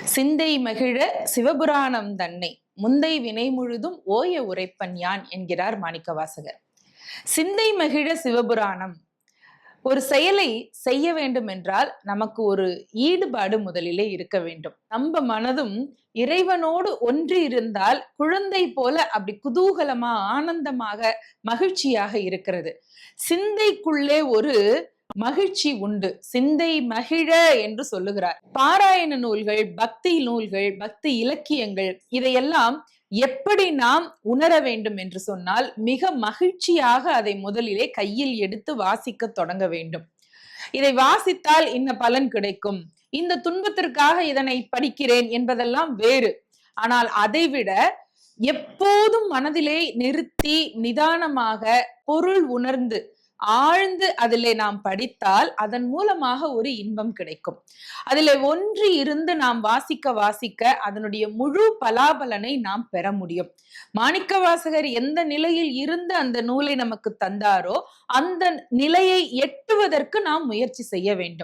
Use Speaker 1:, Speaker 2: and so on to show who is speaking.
Speaker 1: சிந்தை மகிழ சிவபுராணம் தன்னை முந்தை வினை முழுதும் ஓய உரைப்பன் யான் என்கிறார் மாணிக்கவாசகர். சிந்தை மகிழ சிவபுராணம் ஒரு செயலை செய்ய வேண்டும் என்றால் நமக்கு ஒரு ஈடுபாடு முதலிலே இருக்க வேண்டும். நம்ம மனதும் இறைவனோடு ஒன்று இருந்தால் குழந்தை போல அப்படி குதூகலமா ஆனந்தமாக மகிழ்ச்சியாக இருக்கிறது. சிந்தைக்குள்ளே ஒரு மகிழ்ச்சி உண்டு. சிந்தை மகிழ என்று சொல்லுகிறார். பாராயண நூல்கள் பக்தி நூல்கள் பக்தி இலக்கியங்கள் இதையெல்லாம் எப்படி நாம் உணர வேண்டும் என்று சொன்னால் மிக மகிழ்ச்சியாக அதை முதலிலே கையில் எடுத்து வாசிக்க தொடங்க வேண்டும். இதை வாசித்தால் இந்த பலன் கிடைக்கும்? இந்த துன்பத்திற்காக இதனை படிக்கிறேன் என்பதெல்லாம் வேறு. ஆனால் அதைவிட எப்போதும் மனதிலே நிறுத்தி நிதானமாக பொருள் உணர்ந்து ஆழ்ந்து அதிலே நாம் படித்தால் அதன் மூலமாக ஒரு இன்பம் கிடைக்கும். அதில் ஒன்று இருந்து நாம் வாசிக்க வாசிக்க அதனுடைய முழு பலாபலனை நாம் பெற முடியும். மாணிக்க வாசகர் எந்த நிலையில் இருந்து அந்த நூலை நமக்கு தந்தாரோ அந்த நிலையை எட்டுவதற்கு நாம் முயற்சி செய்ய வேண்டும்.